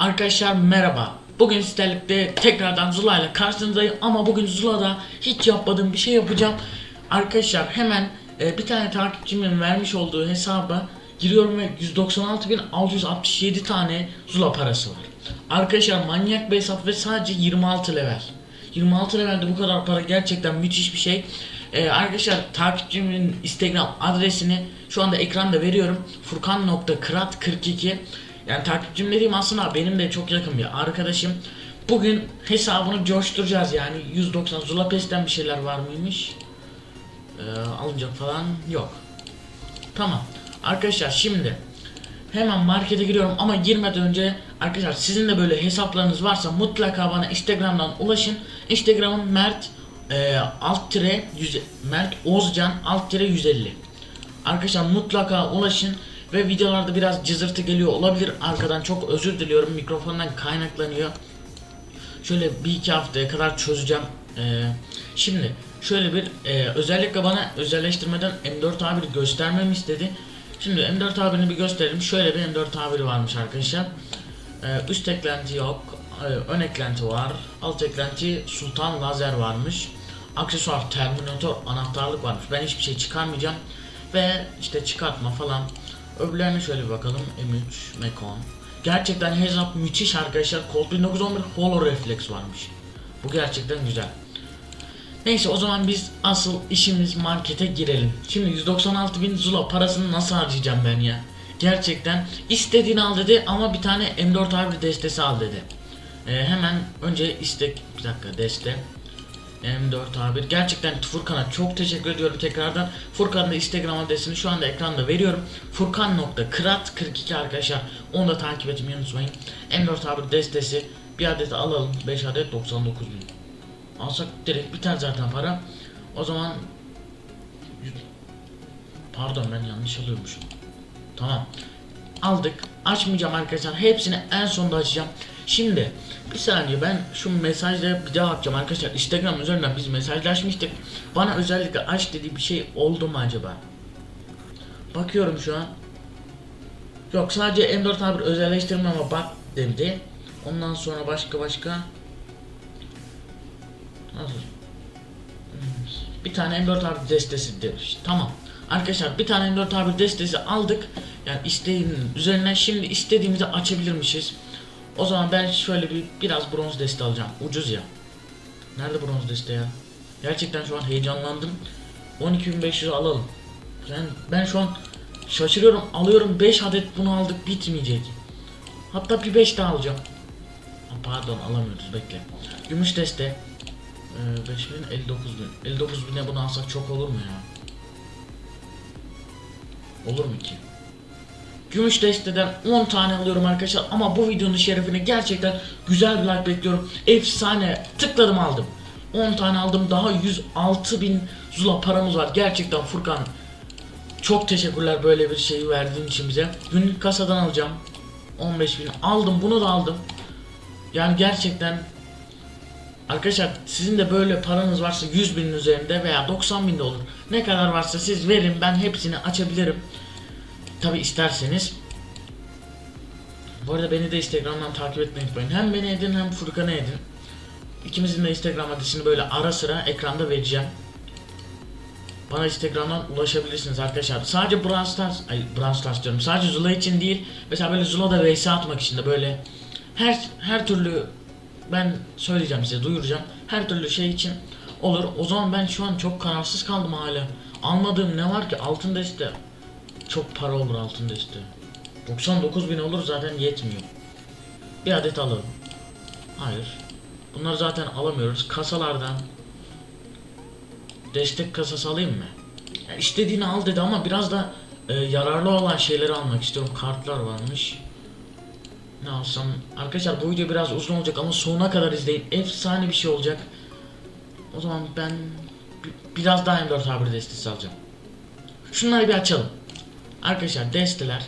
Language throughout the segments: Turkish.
Arkadaşlar merhaba. Bugün sizlerle tekrardan Zula ile karşınızdayım ama bugün Zula'da hiç yapmadığım bir şey yapacağım. Arkadaşlar hemen e, bir tane takipçimin vermiş olduğu hesaba giriyorum ve 196.667 tane Zula parası var. Arkadaşlar manyak bir hesap ve sadece 26 level. 26 levelde bu kadar para gerçekten müthiş bir şey. Ee, arkadaşlar takipçimin Instagram adresini şu anda ekranda veriyorum. Furkan.krat42 Yani takipçim dediğim aslında benim de çok yakın bir arkadaşım. Bugün hesabını coşturacağız yani 190 Zulapes'ten bir şeyler var mıymış? Ee, alınacak falan yok. Tamam. Arkadaşlar şimdi hemen markete giriyorum ama girmeden önce arkadaşlar sizin de böyle hesaplarınız varsa mutlaka bana Instagram'dan ulaşın. Instagram'ım Mert e, alt tire yüz- Mert Ozcan alt tire 150. Arkadaşlar mutlaka ulaşın ve videolarda biraz cızırtı geliyor olabilir. Arkadan çok özür diliyorum mikrofondan kaynaklanıyor. Şöyle bir iki haftaya kadar çözeceğim. Ee, şimdi şöyle bir e, özellikle bana özelleştirmeden M4 A1 göstermemi istedi. Şimdi M4 A1'ini bir gösterelim. Şöyle bir M4 A1 varmış arkadaşlar. Ee, üst eklenti yok. Ee, ön eklenti var. Alt eklenti Sultan Lazer varmış. Aksesuar Terminator anahtarlık varmış. Ben hiçbir şey çıkarmayacağım. Ve işte çıkartma falan. Öbürlerine şöyle bir bakalım. M3, Mekon. Gerçekten hesap müthiş arkadaşlar. Colt 1911 Holo Reflex varmış. Bu gerçekten güzel. Neyse o zaman biz asıl işimiz markete girelim. Şimdi 196 bin Zula parasını nasıl harcayacağım ben ya? Gerçekten istediğini al dedi ama bir tane M4 A1 destesi al dedi. Ee, hemen önce istek bir dakika deste. M4 A1 gerçekten Furkan'a çok teşekkür ediyorum tekrardan. Furkan'ın da Instagram adresini şu anda ekranda veriyorum. Furkan.krat42 arkadaşlar. Onu da takip etmeyi unutmayın. M4 A1 destesi bir adet alalım. 5 adet 99 bin. Alsak direkt biter zaten para. O zaman Pardon ben yanlış alıyormuşum. Tamam. Aldık. Açmayacağım arkadaşlar. Hepsini en sonda açacağım. Şimdi bir saniye ben şu mesajları bir daha atacağım arkadaşlar. Instagram üzerinden biz mesajlaşmıştık. Bana özellikle aç dediği bir şey oldu mu acaba? Bakıyorum şu an. Yok sadece M4 A1 özelleştirme ama bak dedi. Ondan sonra başka başka Nasıl? Bir tane M4 abi destesi demiş. Tamam. Arkadaşlar bir tane M4 abi destesi aldık. Yani isteğinin üzerine şimdi istediğimizi açabilirmişiz. O zaman ben şöyle bir biraz bronz deste alacağım. Ucuz ya. Nerede bronz deste ya? Gerçekten şu an heyecanlandım. 12.500 alalım. Ben, ben şu an şaşırıyorum. Alıyorum 5 adet bunu aldık bitmeyecek. Hatta bir 5 daha alacağım. Pardon alamıyoruz bekle. Gümüş deste. Ee, 5000 59 bin. 59 bine bunu alsak çok olur mu ya? Olur mu ki? Gümüş desteden 10 tane alıyorum arkadaşlar ama bu videonun şerefine gerçekten güzel bir like bekliyorum. Efsane tıkladım aldım. 10 tane aldım daha 106 bin zula paramız var. Gerçekten Furkan çok teşekkürler böyle bir şeyi verdiğin için bize. Günlük kasadan alacağım. 15 bin aldım bunu da aldım. Yani gerçekten Arkadaşlar sizin de böyle paranız varsa 100 binin üzerinde veya 90 bin de olur. Ne kadar varsa siz verin ben hepsini açabilirim. Tabi isterseniz. Bu arada beni de Instagram'dan takip etmeyi unutmayın. Hem beni edin hem Furkan'ı edin. İkimizin de Instagram adresini böyle ara sıra ekranda vereceğim. Bana Instagram'dan ulaşabilirsiniz arkadaşlar. Sadece Brawl Stars, ay Brawl Stars diyorum. Sadece Zula için değil. Mesela böyle Zula'da vs atmak için de böyle her her türlü ben söyleyeceğim size duyuracağım. Her türlü şey için olur. O zaman ben şu an çok kararsız kaldım hala. Almadığım ne var ki altın deste. Çok para olur altın deste. 99 bin olur zaten yetmiyor. Bir adet alalım. Hayır. Bunları zaten alamıyoruz. Kasalardan destek kasası alayım mı? Ya istediğini al dedi ama biraz da e, yararlı olan şeyleri almak istiyorum. Kartlar varmış. Ne alsam? Arkadaşlar bu video biraz uzun olacak ama sonuna kadar izleyin. Efsane bir şey olacak. O zaman ben bi- biraz daha M4 A1 destesi alacağım. Şunları bir açalım. Arkadaşlar desteler.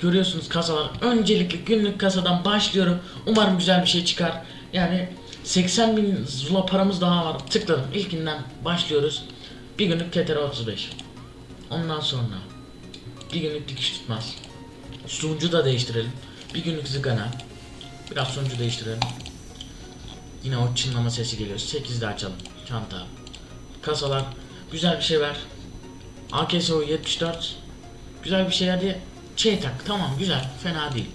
Görüyorsunuz kasalar. Öncelikle günlük kasadan başlıyorum. Umarım güzel bir şey çıkar. Yani 80 bin zula paramız daha var. Tıkladım. İlkinden başlıyoruz. Bir günlük TTR 35. Ondan sonra bir günlük dikiş tutmaz. Sunucu da değiştirelim. Bir günlük zigana. Biraz sonucu değiştirelim. Yine o çınlama sesi geliyor. 8'de açalım. Çanta. Kasalar. Güzel bir şey ver. AKSO 74. Güzel bir şey hadi. Şey tak. Tamam güzel. Fena değil.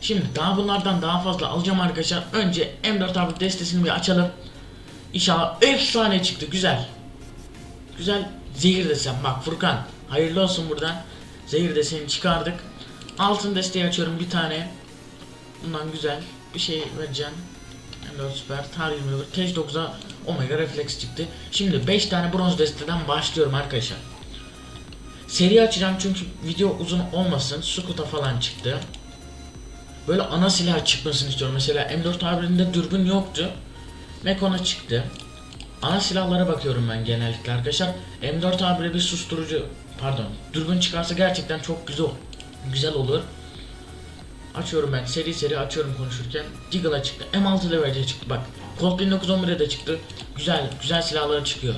Şimdi daha bunlardan daha fazla alacağım arkadaşlar. Önce M4 abi destesini bir açalım. İnşallah efsane çıktı. Güzel. Güzel zehir desem. Bak Furkan. Hayırlı olsun buradan. Zehir deseni çıkardık. Altın desteği açıyorum bir tane. Bundan güzel bir şey vereceğim. M4 Süper, Tar 21, Tej 9'a Omega Reflex çıktı. Şimdi 5 tane bronz desteden başlıyorum arkadaşlar. Seri açacağım çünkü video uzun olmasın. Sukuta falan çıktı. Böyle ana silah çıkmasını istiyorum. Mesela M4 tabirinde dürbün yoktu. Mekon'a çıktı. Ana silahlara bakıyorum ben genellikle arkadaşlar. M4 tabire bir susturucu, pardon, dürbün çıkarsa gerçekten çok güzel güzel olur. Açıyorum ben seri seri açıyorum konuşurken. Deagle'a çıktı. M6 level'e çıktı bak. Colt 1911'e de çıktı. Güzel güzel silahlara çıkıyor.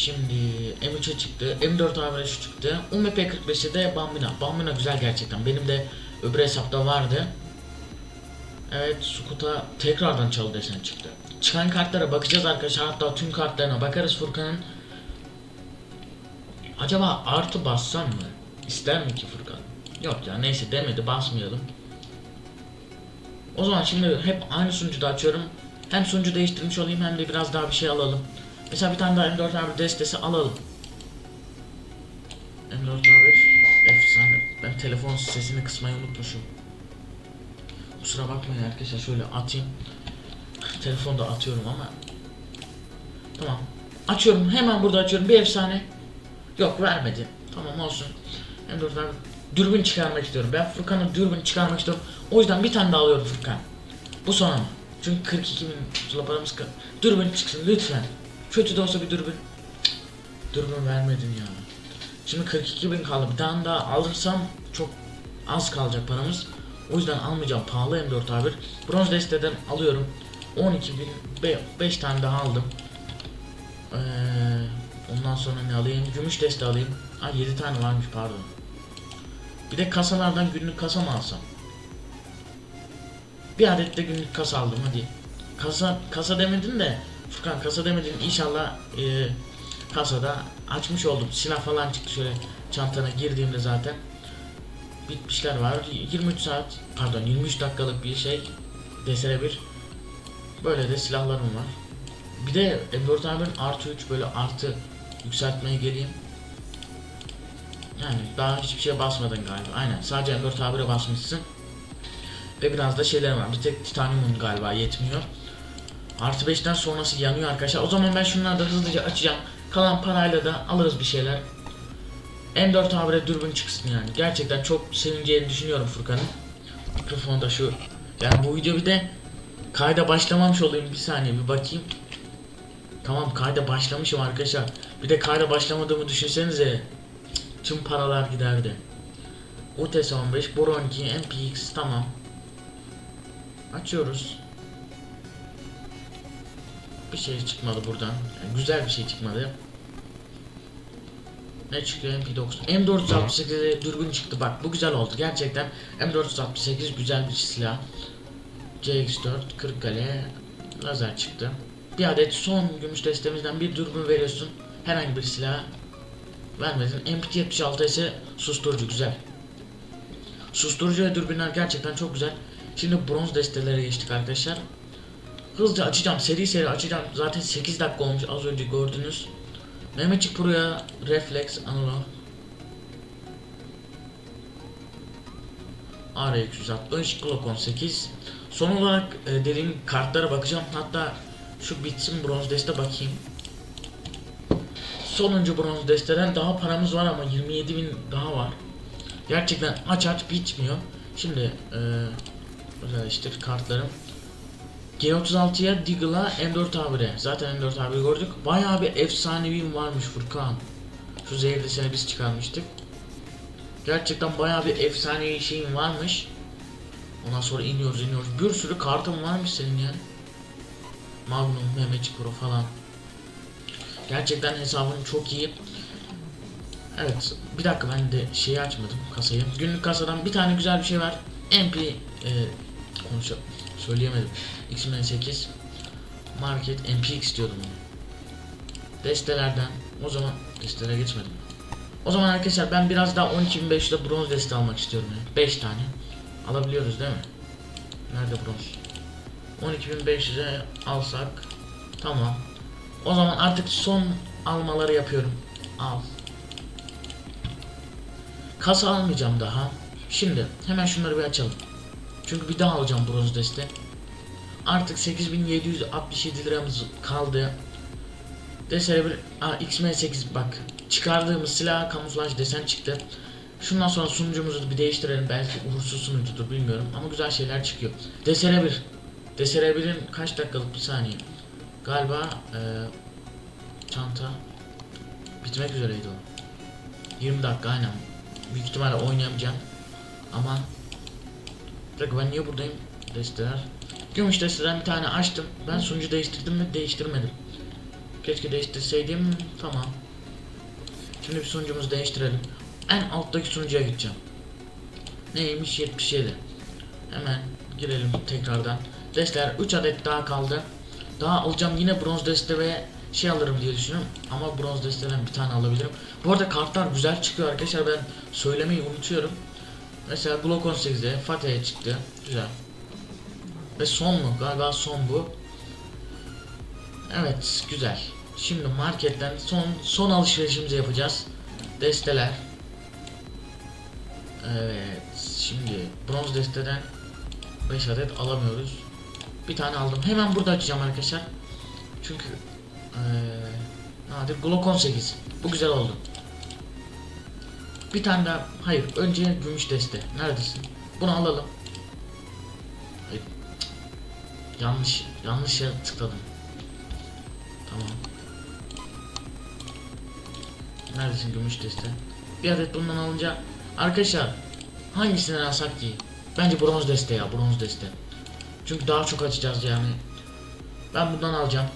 Şimdi M3'e çıktı. M4 average çıktı. UMP 45'e de Bambina. Bambina güzel gerçekten. Benim de öbür hesapta vardı. Evet Sukut'a tekrardan çalı desen çıktı. Çıkan kartlara bakacağız arkadaşlar. Hatta tüm kartlarına bakarız Furkan'ın. Acaba artı bassam mı? İster mi ki Furkan? Yok ya neyse demedi basmayalım. O zaman şimdi hep aynı sunucuda açıyorum. Hem sunucu değiştirmiş olayım hem de biraz daha bir şey alalım. Mesela bir tane daha M4 abi destesi alalım. M4 abi efsane. Ben telefon sesini kısmayı unutmuşum. Kusura bakmayın arkadaşlar şöyle atayım. Telefonda atıyorum ama. Tamam. Açıyorum hemen burada açıyorum bir efsane. Yok vermedi. Tamam olsun. M4 abi dürbün çıkarmak istiyorum. Ben Furkan'ın dürbün çıkarmak istiyorum. O yüzden bir tane daha alıyorum Furkan. Bu son ama. Çünkü 42 bin paramız. Dürbün çıksın lütfen. Kötü de olsa bir dürbün. Dürbün vermedin ya. Şimdi 42 bin kaldı. Bir tane daha alırsam çok az kalacak paramız. O yüzden almayacağım. Pahalı M4 abi. Bronz desteden alıyorum. 12 bin 5 tane daha aldım. Ee, ondan sonra ne alayım? Gümüş deste alayım. Ay 7 tane varmış pardon. Bir de kasalardan günlük kasa mı alsam? Bir adet de günlük kasa aldım hadi. Kasa kasa demedin de Furkan kasa demedin inşallah e, kasada açmış oldum. Silah falan çıktı şöyle çantana girdiğimde zaten. Bitmişler var. 23 saat pardon 23 dakikalık bir şey desene bir. Böyle de silahlarım var. Bir de M4 abinin artı 3 böyle artı yükseltmeye geleyim. Yani daha hiçbir şeye basmadın galiba. Aynen sadece M4 tabire basmışsın. Ve biraz da şeyler var. Bir tek titaniumun galiba yetmiyor. Artı 5'ten sonrası yanıyor arkadaşlar. O zaman ben şunları da hızlıca açacağım. Kalan parayla da alırız bir şeyler. M4 tabire dürbün çıksın yani. Gerçekten çok sevineceğini düşünüyorum Furkan'ın. Mikrofonda şu. Yani bu video bir de kayda başlamamış olayım. Bir saniye bir bakayım. Tamam kayda başlamışım arkadaşlar. Bir de kayda başlamadığımı düşünsenize. Tüm paralar giderdi. UTS 15, Bor 12, MPX tamam. Açıyoruz. Bir şey çıkmadı buradan. Yani güzel bir şey çıkmadı. Ne çıkıyor MP9? M468'e dürbün çıktı. Bak bu güzel oldu gerçekten. M468 güzel bir silah. CX4 Kırıkkale lazer çıktı. Bir adet son gümüş destemizden bir dürbün veriyorsun. Herhangi bir silah vermedin. MP76 ise susturucu güzel. Susturucu ve dürbünler gerçekten çok güzel. Şimdi bronz destelere geçtik arkadaşlar. Hızlıca açacağım. Seri seri açacağım. Zaten 8 dakika olmuş az önce gördünüz. Mehmetçik Pro'ya Reflex Analog RX160 Glock 18 Son olarak e, dediğim kartlara bakacağım. Hatta şu bitsin bronz deste bakayım. Sonuncu bronz desteden daha paramız var ama 27 bin daha var. Gerçekten aç aç bitmiyor. Şimdi e, özelleştir kartlarım. G36'ya Deagle'a M4 abire. Zaten M4 abire gördük. Bayağı bir efsaneviyim varmış Furkan. Şu zehirli sene biz çıkarmıştık. Gerçekten bayağı bir efsanevi şeyim varmış. Ondan sonra iniyoruz iniyoruz. Bir sürü kartım varmış senin yani. Magnum, Mehmetçik Pro falan. Gerçekten hesabın çok iyi. Evet. Bir dakika ben de şeyi açmadım kasayı. Günlük kasadan bir tane güzel bir şey var. MP e, konuşa söyleyemedim. X-Men 8 Market MPX diyordum onu. Destelerden o zaman destelere geçmedim. O zaman arkadaşlar ben biraz daha 12.500'de bronz deste almak istiyorum. 5 tane. Alabiliyoruz değil mi? Nerede bronz? 12.500'e alsak tamam. O zaman artık son almaları yapıyorum. Al. Kasa almayacağım daha. Şimdi hemen şunları bir açalım. Çünkü bir daha alacağım bronz deste. Artık 8767 liramız kaldı. Desene bir Aa, X-Men 8 bak. Çıkardığımız silah kamuflaj desen çıktı. Şundan sonra sunucumuzu bir değiştirelim. Belki uğursuz sunucudur bilmiyorum ama güzel şeyler çıkıyor. Desene bir. Desene 1'in kaç dakikalık bir saniye. Galiba eee çanta bitmek üzereydi o. 20 dakika aynen. Büyük ihtimalle oynayamayacağım. Ama dakika ben niye buradayım? Desteler. Gümüş desteden bir tane açtım. Ben sunucu değiştirdim mi? Değiştirmedim. Keşke değiştirseydim. Tamam. Şimdi bir sunucumuzu değiştirelim. En alttaki sunucuya gideceğim. Neymiş 77. Hemen girelim tekrardan. Desteler 3 adet daha kaldı. Daha alacağım yine bronz deste ve şey alırım diye düşünüyorum. Ama bronz desteden bir tane alabilirim. Bu arada kartlar güzel çıkıyor arkadaşlar. Ben söylemeyi unutuyorum. Mesela Glock 18'de Fatih'e çıktı. Güzel. Ve son mu? Galiba son bu. Evet, güzel. Şimdi marketten son son alışverişimizi yapacağız. Desteler. Evet, şimdi bronz desteden 5 adet alamıyoruz. Bir tane aldım. Hemen burada açacağım arkadaşlar. Çünkü eee nadir Glock 18. Bu güzel oldu. Bir tane daha. Hayır, önce gümüş deste. Neredesin? Bunu alalım. Hayır. Yanlış, yanlış yere tıkladım. Tamam. Neredesin gümüş deste? Bir adet bundan alınca arkadaşlar hangisinden alsak ki? Bence bronz deste ya, bronz deste. Çünkü daha çok açacağız yani. Ben bundan alacağım.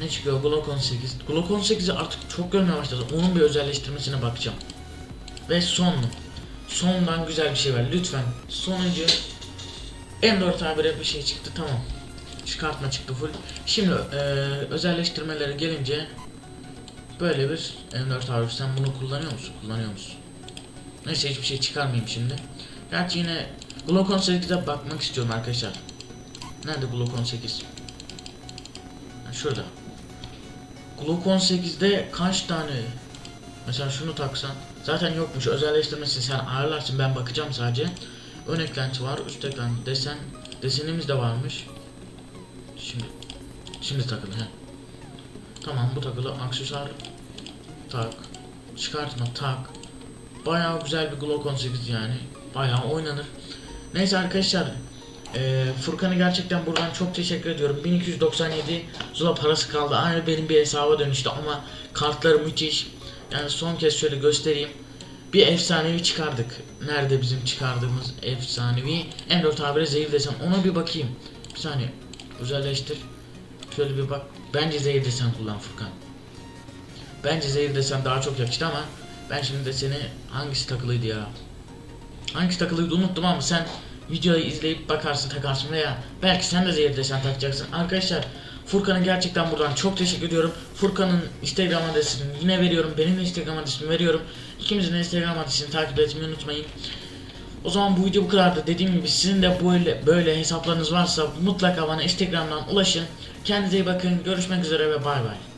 Ne çıkıyor? Glock 18. Glock 18'i artık çok görmeye başladım. Onun bir özelleştirmesine bakacağım. Ve son. Sondan güzel bir şey var. Lütfen. Sonuncu. M4 A1'e bir şey çıktı. Tamam. Çıkartma çıktı full. Şimdi eee özelleştirmeleri gelince böyle bir M4 A1 sen bunu kullanıyor musun? Kullanıyor musun? Neyse hiçbir şey çıkarmayayım şimdi. Gerçi yine Glock 18'e bakmak istiyorum arkadaşlar. Nerede Glock 18? Ha, Şurada. Glock 18'de kaç tane? Mesela şunu taksan. Zaten yokmuş. Özelleştirmesi sen ayarlarsın. Ben bakacağım sadece. Ön eklenti var. Üst eklenti. Desen. Desenimiz de varmış. Şimdi. Şimdi takılı. He. Tamam bu takılı. Aksesuar. Tak. Çıkartma. Tak. Bayağı güzel bir Glock 18 yani. Bayağı oynanır. Neyse arkadaşlar. Ee, Furkan'a gerçekten buradan çok teşekkür ediyorum. 1297 Zula parası kaldı. Aynı benim bir hesaba dönüştü ama kartları müthiş. Yani son kez şöyle göstereyim. Bir efsanevi çıkardık. Nerede bizim çıkardığımız efsanevi? M4 habire zehir desem ona bir bakayım. Bir saniye. Özelleştir. Şöyle bir bak. Bence zehir desen kullan Furkan. Bence zehir desen daha çok yakıştı ama ben şimdi de seni hangisi takılıydı ya? Hangisi takılıydı unuttum ama sen videoyu izleyip bakarsın takarsın veya belki sen de zehir desen takacaksın. Arkadaşlar Furkan'a gerçekten buradan çok teşekkür ediyorum. Furkan'ın Instagram adresini yine veriyorum. Benim de Instagram adresimi veriyorum. İkimizin Instagram adresini takip etmeyi unutmayın. O zaman bu video bu kadardı. Dediğim gibi sizin de böyle böyle hesaplarınız varsa mutlaka bana Instagram'dan ulaşın. Kendinize iyi bakın. Görüşmek üzere ve bay bay.